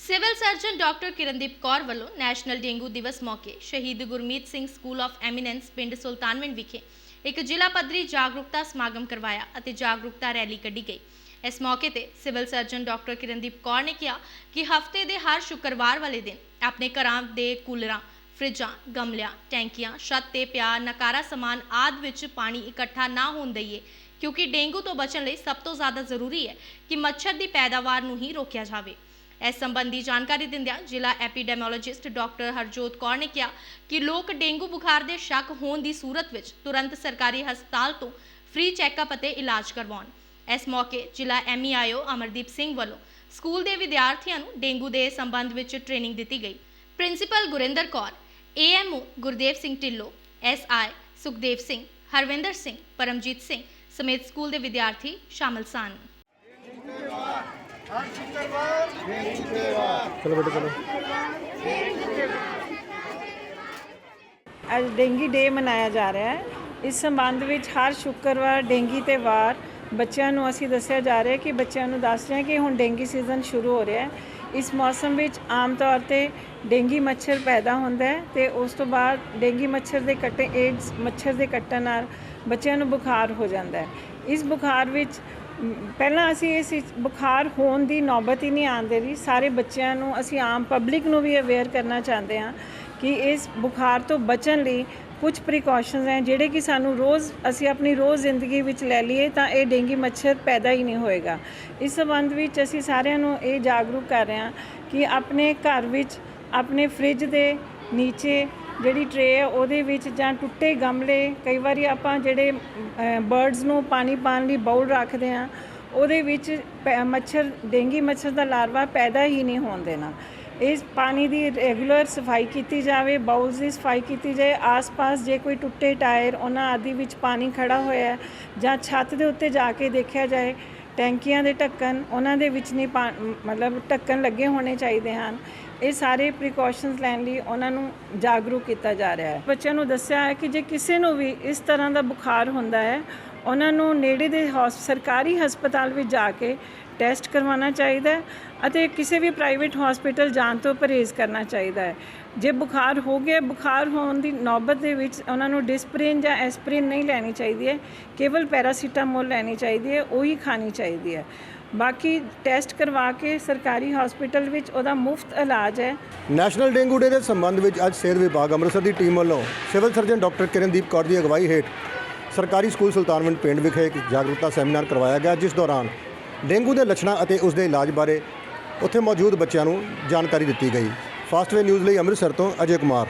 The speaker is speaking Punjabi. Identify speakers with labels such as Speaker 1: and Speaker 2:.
Speaker 1: Civil surgeon doctor Kirandeep Kaur ਵੱਲੋਂ ਨੈਸ਼ਨਲ ਡੇਂਗੂ ਦਿਵਸ ਮੌਕੇ ਸ਼ਹੀਦ Gurmeet Singh school of eminence ਪਿੰਡ ਸੁਲਤਾਨਵਿੰਡ ਵਿਖੇ ਇੱਕ ਜ਼ਿਲ੍ਹਾ ਪੱਧਰੀ ਜਾਗਰੂਕਤਾ ਸਮਾਗਮ ਕਰਵਾਇਆ ਅਤੇ ਜਾਗਰੂਕਤਾ ਰੈਲੀ ਕੱਢੀ ਗਈ। ਇਸ ਮੌਕੇ ਤੇ civil surgeon doctor Kirandeep Kaur ਨੇ ਕਿਹਾ ਕਿ ਹਫ਼ਤੇ ਦੇ ਹਰ ਸ਼ੁੱਕਰਵਾਰ ਵਾਲੇ ਦਿਨ ਆਪਣੇ ਘਰਾਂ ਦੇ ਕੂਲਰਾਂ, ਫਰਿੱਜਾਂ, ਗਮਲਿਆਂ, ਟੈਂਕੀਆਂ, ਛੱਤ ਤੇ ਪਿਆ ਨਕਾਰਾ ਸਮਾਨ ਆਦ ਵਿੱਚ ਪਾਣੀ ਇਕੱਠਾ ਨਾ ਹੋਣ ਦਈਏ, ਕਿਉਂਕਿ ਡੇਂਗੂ ਤੋਂ ਬਚਣ ਲਈ ਸਭ ਤੋਂ ਜ਼ਿਆਦਾ ਜ਼ਰੂਰੀ ਹੈ ਕਿ ਮੱਛਰ ਦੀ ਪੈਦਾਵਾਰ ਨੂੰ ਹੀ ਰੋਕਿਆ ਜਾਵੇ। ਇਸ ਸੰਬੰਧੀ ਜਾਣਕਾਰੀ ਦਿੰਦਿਆਂ ਜ਼ਿਲ੍ਹਾ ਐਪੀਡੈਮੋਲੋਜਿਸਟ ਡਾਕਟਰ ਹਰਜੋਤ ਕੌਰ ਨੇ ਕਿਹਾ ਕਿ ਲੋਕ ਡੇਂਗੂ ਬੁਖਾਰ ਦੇ ਸ਼ੱਕ ਹੋਣ ਦੀ ਸੂਰਤ ਵਿੱਚ ਤੁਰੰਤ ਸਰਕਾਰੀ ਹਸਪਤਾਲ ਤੋਂ ਫ੍ਰੀ ਚੈੱਕਅਪ ਅਤੇ ਇਲਾਜ ਕਰਵਾਉਣ। ਇਸ ਮੌਕੇ ਜ਼ਿਲ੍ਹਾ ਐਮਈਆਈਓ ਅਮਰਦੀਪ ਸਿੰਘ ਵੱਲੋਂ ਸਕੂਲ ਦੇ ਵਿਦਿਆਰਥੀਆਂ ਨੂੰ ਡੇਂਗੂ ਦੇ ਸੰਬੰਧ ਵਿੱਚ ਟ੍ਰੇਨਿੰਗ ਦਿੱਤੀ ਗਈ। Principal Gurinder Kaur AMO Gurdev Singh Dhillon SI Sukhdev Singh, Harvinder Singh, Paramjit Singh ਸਮੇਤ ਸਕੂਲ ਦੇ ਵਿਦਿਆਰਥੀ ਸ਼ਾਮਲ ਸਨ।
Speaker 2: ਚਲੋ ਬੇਟਾ, ਚਲੋ।
Speaker 3: ਅੱਜ ਡੇਂਗੀ ਡੇ ਮਨਾਇਆ ਜਾ ਰਿਹਾ ਹੈ। ਇਸ ਸੰਬੰਧ ਵਿੱਚ ਹਰ ਸ਼ੁੱਕਰਵਾਰ ਡੇਂਗੀ ਤੇ ਵਾਰ ਬੱਚਿਆਂ ਨੂੰ ਅਸੀਂ ਦੱਸਿਆ ਜਾ ਰਿਹਾ ਕਿ ਬੱਚਿਆਂ ਨੂੰ ਦੱਸ ਰਹੇ ਹਾਂ ਕਿ ਹੁਣ ਡੇਂਗੀ ਸੀਜ਼ਨ ਸ਼ੁਰੂ ਹੋ ਰਿਹਾ ਹੈ। ਇਸ ਮੌਸਮ ਵਿੱਚ ਆਮ ਤੌਰ ਤੇ ਡੇਂਗੀ ਮੱਛਰ ਪੈਦਾ ਹੁੰਦਾ ਹੈ ਤੇ ਉਸ ਤੋਂ ਬਾਅਦ ਡੇਂਗੀ ਮੱਛਰ ਦੇ ਕੱਟੇ, ਏਡਸ ਮੱਛਰ ਦੇ ਕੱਟਣ ਨਾਲ ਬੱਚਿਆਂ ਨੂੰ ਬੁਖਾਰ ਹੋ ਜਾਂਦਾ ਹੈ। ਇਸ ਬੁਖਾਰ ਵਿੱਚ ਪਹਿਲਾਂ ਅਸੀਂ ਇਸ ਵਿੱਚ ਬੁਖਾਰ ਹੋਣ ਦੀ ਨੌਬਤ ਹੀ ਨਹੀਂ ਆਉਂਦੇ ਰਹੀ ਸਾਰੇ ਬੱਚਿਆਂ ਨੂੰ ਅਸੀਂ ਆਮ ਪਬਲਿਕ ਨੂੰ ਵੀ ਅਵੇਅਰ ਕਰਨਾ ਚਾਹੁੰਦੇ ਹਾਂ ਕਿ ਇਸ ਬੁਖਾਰ ਤੋਂ ਬਚਣ ਲਈ ਕੁਝ ਪ੍ਰੀਕਾਸ਼ਨਸ ਹੈ, ਜਿਹੜੇ ਕਿ ਸਾਨੂੰ ਰੋਜ਼ ਅਸੀਂ ਆਪਣੀ ਰੋਜ਼ ਜ਼ਿੰਦਗੀ ਵਿੱਚ ਲੈ ਲਈਏ ਤਾਂ ਇਹ ਡੇਂਗੀ ਮੱਛਰ ਪੈਦਾ ਹੀ ਨਹੀਂ ਹੋਏਗਾ। ਇਸ ਸੰਬੰਧ ਵਿੱਚ ਅਸੀਂ ਸਾਰਿਆਂ ਨੂੰ ਇਹ ਜਾਗਰੂਕ ਕਰ ਰਹੇ ਹਾਂ ਕਿ ਆਪਣੇ ਘਰ ਵਿੱਚ, ਆਪਣੇ ਫ੍ਰਿਜ ਦੇ ਨੀਚੇ ਜਿਹੜੀ ਟਰੇ ਹੈ, ਉਹਦੇ ਵਿੱਚ ਜਾਂ ਟੁੱਟੇ ਗਮਲੇ, ਕਈ ਵਾਰੀ ਆਪਾਂ ਜਿਹੜੇ ਬਰਡਸ ਨੂੰ ਪਾਣੀ ਪਾਣ ਲਈ ਬਾਉਲ ਰੱਖਦੇ ਹਾਂ, ਉਹਦੇ ਵਿੱਚ ਪੈ- ਮੱਛਰ, ਡੇਂਗੀ ਮੱਛਰ ਦਾ ਲਾਰਵਾ ਪੈਦਾ ਹੀ ਨਹੀਂ ਹੋਣ ਦੇਣਾ। ਇਸ ਪਾਣੀ ਦੀ ਰੈਗੂਲਰ ਸਫ਼ਾਈ ਕੀਤੀ ਜਾਵੇ ਬਾਉਲਸ ਦੀ ਸਫ਼ਾਈ ਕੀਤੀ ਜਾਏ, ਆਸ-ਪਾਸ ਜੇ ਕੋਈ ਟੁੱਟੇ ਟਾਇਰ, ਉਹਨਾਂ ਆਦਿ ਵਿੱਚ ਪਾਣੀ ਖੜਾ ਹੋਇਆ ਜਾਂ ਛੱਤ ਦੇ ਉੱਤੇ ਜਾ ਕੇ ਦੇਖਿਆ ਜਾਏ ਟੈਂਕੀਆਂ ਦੇ ਢੱਕਣ ਉਹਨਾਂ ਦੇ ਵਿੱਚ ਨਹੀਂ ਪਾ- ਮਤਲਬ ਢੱਕਣ ਲੱਗੇ ਹੋਣੇ ਚਾਹੀਦੇ ਹਨ। ਇਹ ਸਾਰੇ ਪ੍ਰੀਕਾਸ਼ਨਸ ਲੈਣ ਲਈ ਉਹਨਾਂ ਨੂੰ ਜਾਗਰੂਕ ਕੀਤਾ ਜਾ ਰਿਹਾ ਹੈ। ਬੱਚਿਆਂ ਨੂੰ ਦੱਸਿਆ ਹੈ ਕਿ ਜੇ ਕਿਸੇ ਨੂੰ ਵੀ ਇਸ ਤਰ੍ਹਾਂ ਦਾ ਬੁਖਾਰ ਹੁੰਦਾ ਹੈ, ਉਹਨਾਂ ਨੂੰ ਨੇੜੇ ਦੇ ਹੌਸ- ਸਰਕਾਰੀ ਹਸਪਤਾਲ ਵਿੱਚ ਜਾ ਕੇ ਟੈਸਟ ਕਰਵਾਉਣਾ ਚਾਹੀਦਾ ਹੈ ਅਤੇ ਕਿਸੇ ਵੀ ਪ੍ਰਾਈਵੇਟ ਹਸਪੀਟਲ ਜਾਣ ਤੋਂ ਪਰਹੇਜ਼ ਕਰਨਾ ਚਾਹੀਦਾ ਹੈ। ਜੇ ਬੁਖਾਰ ਹੋ ਗਿਆ, ਬੁਖਾਰ ਹੋਣ ਦੀ ਨੌਬਤ ਦੇ ਵਿੱਚ ਉਹਨਾਂ ਨੂੰ ਡਿਸਪ੍ਰਿਨ ਜਾਂ ਐਸਪ੍ਰਿਨ ਨਹੀਂ ਲੈਣੀ ਚਾਹੀਦੀ ਹੈ, ਕੇਵਲ ਪੈਰਾਸੀਟਾਮੋਲ ਲੈਣੀ ਚਾਹੀਦੀ ਹੈ, ਉਹੀ ਖਾਣੀ ਚਾਹੀਦੀ ਹੈ। ਬਾਕੀ ਟੈਸਟ ਕਰਵਾ ਕੇ ਸਰਕਾਰੀ ਹਸਪੀਟਲ ਵਿੱਚ ਉਹਦਾ ਮੁਫਤ ਇਲਾਜ ਹੈ।
Speaker 2: ਨੈਸ਼ਨਲ ਡੇਂਗੂ ਡੇ ਦੇ ਸੰਬੰਧ ਵਿੱਚ ਅੱਜ ਸਿਹਤ ਵਿਭਾਗ ਅੰਮ੍ਰਿਤਸਰ ਦੀ ਟੀਮ ਵੱਲੋਂ civil surgeon doctor Kirandeep Kaur ਦੀ ਅਗਵਾਈ ਹੇਠ ਸਰਕਾਰੀ ਸਕੂਲ ਸੁਲਤਾਨਵੰਡ ਪਿੰਡ ਵਿਖੇ ਇੱਕ ਜਾਗਰੂਕਤਾ ਸੈਮੀਨਾਰ ਕਰਵਾਇਆ ਗਿਆ, ਜਿਸ ਦੌਰਾਨ ਡੇਂਗੂ ਦੇ ਲੱਛਣਾਂ ਅਤੇ ਉਸ ਦੇ ਇਲਾਜ ਬਾਰੇ ਉੱਥੇ ਮੌਜੂਦ ਬੱਚਿਆਂ ਨੂੰ ਜਾਣਕਾਰੀ ਦਿੱਤੀ ਗਈ। ਫਾਸਟਵੇ ਨਿਊਜ਼ ਲਈ ਅੰਮ੍ਰਿਤਸਰ ਤੋਂ ਅਜੇ ਕੁਮਾਰ।